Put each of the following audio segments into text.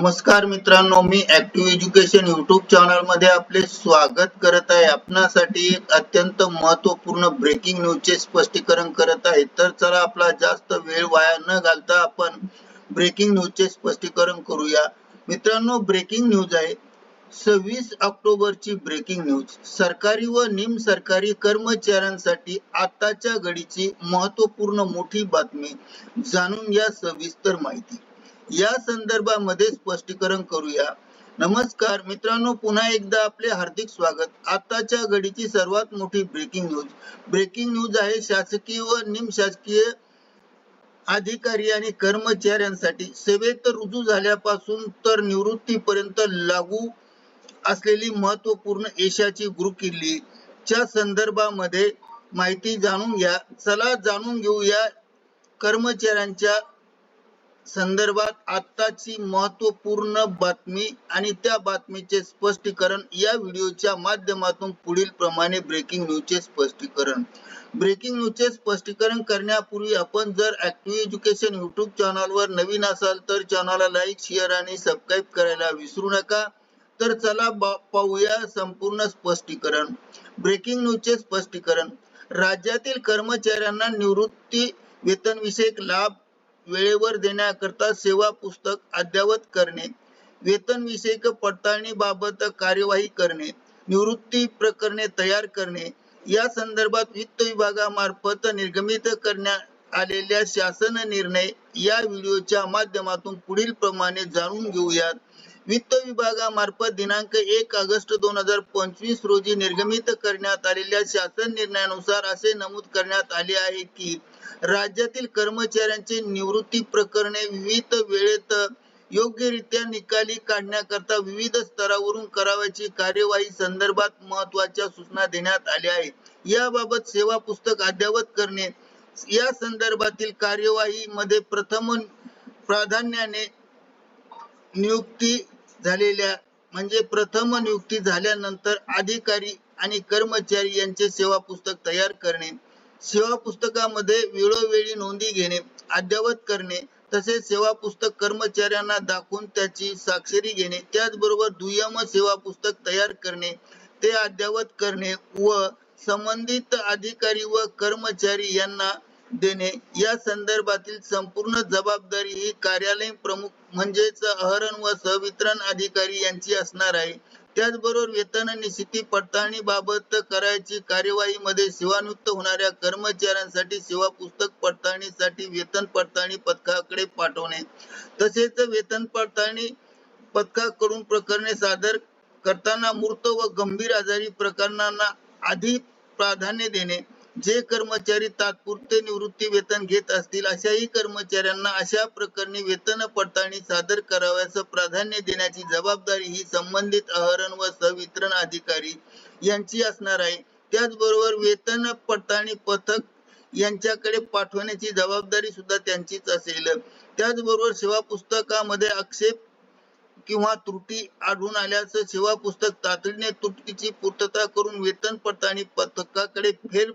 नमस्कार मित्रांनो मी ऍक्टिव्ह एज्युकेशन युट्यूब चॅनलमध्ये आपले स्वागत करत आहे. आपणासाठी एक अत्यंत महत्त्वपूर्ण ब्रेकिंग न्यूज चे स्पष्टीकरण करत आहे. तर चला आपला जास्त वेळ वाया न घालता आपण ब्रेकिंग न्यूज चे स्पष्टीकरण करूया. मित्रांनो ब्रेकिंग न्यूज आहे. सव्वीस ऑक्टोबरची ब्रेकिंग न्यूज सरकारी व निम सरकारी कर्मचाऱ्यांसाठी आताच्या घडीची महत्त्वपूर्ण मोठी बातमी जाणून घ्या सविस्तर माहिती. या संदर्भामध्ये स्पष्टीकरण करूया. नमस्कार मित्रांनो पुन्हा एकदा आपले हार्दिक स्वागत. आताच्या घडीची सर्वात मोठी ब्रेकिंग न्यूज ब्रेकिंग न्यूज आहे शासकीय व निमशासकीय अधिकारी आणि कर्मचाऱ्यांसाठी. सेवेत रुजू झाल्यापासून तर निवृत्तीपर्यंत लागू असलेली महत्त्वपूर्ण एशियाची गुरुकिल्ली. च्या संदर्भामध्ये माहिती जाणून घ्या. चला जाणून घेऊया कर्मचाऱ्यांच्या संदर्भात आत्ताची महत्त्वपूर्ण बातमी आणि त्या बातमीचे स्पष्टीकरण या व्हिडिओच्या माध्यमातून पुढील प्रमाणे ब्रेकिंग न्यूजचे स्पष्टीकरण. ब्रेकिंग न्यूजचे स्पष्टीकरण करण्यापूर्वी आपण जर ऍक्टिव्ह एज्युकेशन युट्यूब चॅनलवर नवीन असाल तर चॅनलला लाईक शेअर आणि सबस्क्राईब करायला विसरू नका. तर चला पाहूया संपूर्ण स्पष्टीकरण. ब्रेकिंग न्यूजचे स्पष्टीकरण. राज्यातील कर्मचाऱ्यांना निवृत्ती वेतन विषयक लाभ वेळेवर देण्याकरता सेवा पुस्तक अद्ययावत करणे वेतन विषयक पडताळणी बाबत कार्यवाही करणे निवृत्ती प्रकरणे तयार करणे या संदर्भात वित्त विभागामार्फत निर्गमित करण्यात आलेल्या शासन निर्णय या व्हिडिओच्या माध्यमातून पुढील प्रमाणे जाणून घेऊयात. वित्त विभागामार्फत दिनांक एक ऑगस्ट दोन हजार पंचवीस रोजी निर्गमित करण्यात आलेल्या शासन निर्णयानुसार असे नमूद करण्यात आले आहे की राज्यातील कर्मचाऱ्यांचे निवृत्ती प्रकरणे विविध वेळेत योग्यरित्या निकाली काढण्याकरता विविध स्तरावरून करावयाची कार्यवाही संदर्भात महत्त्वाच्या सूचना देण्यात आल्या आहेत. याबाबत सेवा पुस्तक अद्यावत करणे या संदर्भातील कार्यवाही मध्ये प्रथम प्राधान्याने नियुक्ती झालेल्या म्हणजे प्रथम नियुक्ती झाल्यानंतर अधिकारी आणि कर्मचारी यांचे सेवा पुस्तक तयार करणे सेवा पुस्तकामध्ये वेळोवेळी नोंदी घेणे अद्ययावत करणे तसेच सेवा पुस्तक कर्मचाऱ्यांना दाखवून त्याची स्वाक्षरी घेणे त्याचबरोबर दुय्यम सेवा पुस्तक तयार करणे ते अद्ययावत करणे व संबंधित अधिकारी व कर्मचारी यांना देणे. या संदर्भातील संपूर्ण जबाबदारी ही कार्यालय प्रमुख म्हणजेच अहरण व सहवितरण अधिकारी यांची असणार आहे. त्याचबरोबर वेतन निश्चिती पडताळणी बाबत करायची कार्यवाही मध्ये सेवानिवृत्त होणाऱ्या कर्मचाऱ्यांसाठी सेवा पुस्तक पडताळणीसाठी वेतन पडताळणी पथकाकडे पाठवणे. तसेच वेतन पडताळणी पथकाकडून प्रकरणे सादर करताना मूर्त व गंभीर आजारी प्रकरणांना आधी प्राधान्य देणे. जे कर्मचारी तात्पुरते निवृत्ती वेतन घेत असतील अशाही कर्मचाऱ्यांना अशा प्रकरणी वेतन पडताळणी सादर करावयास प्राधान्य देण्याची जबाबदारी ही संबंधित अहरण व संवितरण अधिकारी यांची असणार आहे. त्याचबरोबर वेतन पडताळणी पथक यांच्याकडे पाठवण्याची जबाबदारी सुद्धा त्यांचीच असेल. त्याचबरोबर सेवा पुस्तकामध्ये आक्षेप किंवा त्रुटी आढळून आल्यास सेवा पुस्तक तातडीने त्रुटीची पूर्तता करून वेतन पडताळणी पथकाकडे फेर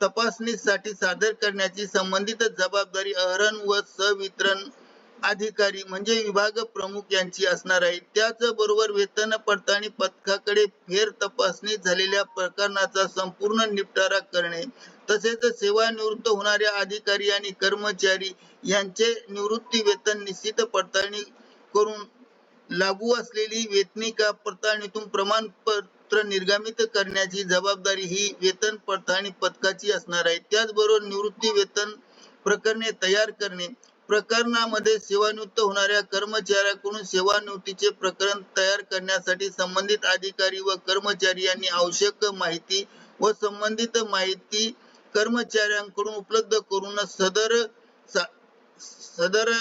तपासणीसाठी सादर करण्याची संबंधित जबाबदारी अहरण व सवितरण अधिकारी म्हणजे विभाग प्रमुख यांची असणार आहे. त्याचबरोबर वेतन पडताळणी पथकाकडे फेर तपासणी झालेल्या प्रकरणाचा संपूर्ण निपटारा करणे तसेच सेवानिवृत्त होणाऱ्या अधिकारी आणि कर्मचारी यांचे निवृत्ती वेतन निश्चित पडताळणी करून लागू असलेली वेतनिका पडताळणीतून प्रमाणपत्र निर्गमित करण्याची जबाबदारी ही वेतन पडताळणी पथकाची असणार आहे. त्याचबरोबर निवृत्ती वेतन प्रकरणे तयार करणे. प्रकरणामध्ये सेवानिवृत्त होणाऱ्या कर्मचाऱ्याकडून सेवानिवृत्तीचे प्रकरण तयार करण्यासाठी संबंधित अधिकारी व कर्मचारी यांनी आवश्यक माहिती व संबंधित माहिती कर्मचाऱ्यांकडून उपलब्ध करून सदर सदर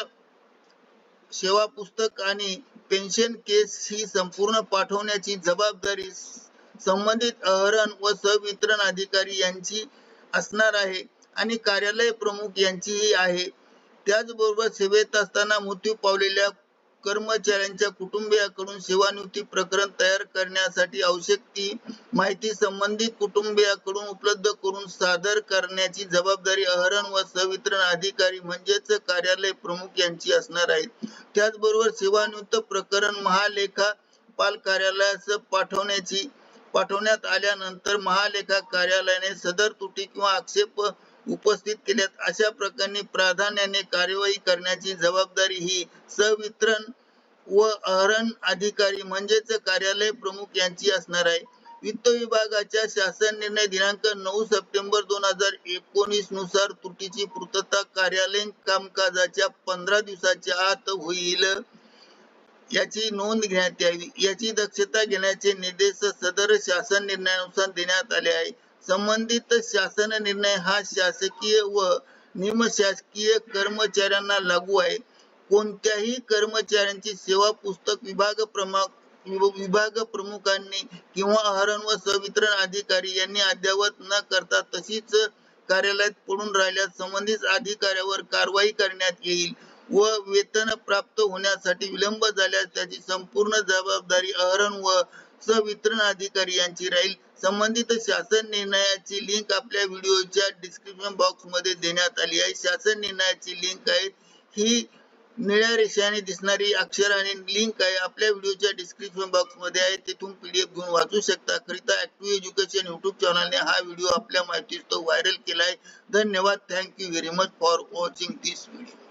सेवा पुस्तक आणि पेन्शन केस ही संपूर्ण पाठवण्याची जबाबदारी संबंधित अहरण व संवितरण अधिकारी यांची असणार आहे आणि कार्यालय प्रमुख यांचीही आहे. त्याचबरोबर सेवेत असताना मृत्यू पावलेल्या कर्मचाऱ्यांच्या कुटुंबियाकडून सेवानिवृत्ती प्रकरण तयार करण्यासाठी आवश्यक ती माहिती संबंधित कुटुंबियाकडून उपलब्ध करून सादर करण्याची जबाबदारी अहरण व संवितरण अधिकारी म्हणजेच कार्यालय प्रमुख यांची असणार आहे. त्याचबरोबर सेवानिवृत्त प्रकरण महालेखा पाल कार्यालयास पाठवण्याची पाठवण्यात आल्यानंतर महालेखा कार्यालयाने सदर तुटी किंवा आक्षेप उपस्थित केल्यात. अशा प्रकरणी प्राधान्याने कार्यवाही करण्याची जबाबदारी ही संवितरण व अहरण अधिकारी म्हणजेच कार्यालय प्रमुख यांची असणार आहे. वित्त विभागाच्या शासन निर्णय दिनांक नऊ सप्टेंबर दोन हजार एकोणीसनुसार त्रुटीची पूर्तता कार्यालयीन कामकाजाच्या पंधरा दिवसाच्या आत होईल याची नोंद घेण्यात यावी. याची दक्षता घेण्याचे निर्देश सदर शासन निर्णयानुसार देण्यात आले आहे संबंधित शासन निर्णय हा शासकीय व निमशासकीय कर्मचाऱ्यांना लागू आहे. कोणत्याही कर्मचाऱ्यांची सेवा पुस्तक विभाग प्रमुख विभाग प्रमुखांनी किंवा आहरण व संवितरण अधिकारी यांनी अद्यावत न करता तशीच कार्यालयात पडून राहिल्यास संबंधित अधिकाऱ्यावर कारवाई करण्यात येईल व वेतन प्राप्त होण्यासाठी विलंब झाल्यास त्याची संपूर्ण जबाबदारी अहरण व संवितरण अधिकारी यांची राहील. संबंधित शासन निर्णयाची लिंक आपल्या व्हिडिओच्या डिस्क्रिप्शन बॉक्समध्ये देण्यात आली आहे. शासन निर्णयाची लिंक आहे. ही निळ्या रेषाने दिसणारी अक्षर आणि लिंक आहे आपल्या व्हिडिओच्या डिस्क्रिप्शन बॉक्समध्ये आहे. तिथून पीडीएफ घेऊन वाचू शकता. करिता ऍक्टिव्ह एज्युकेशन युट्यूब चॅनलने हा व्हिडिओ आपल्या माहितीस्तव व्हायरल केला आहे. धन्यवाद. Thank you very much for watching this video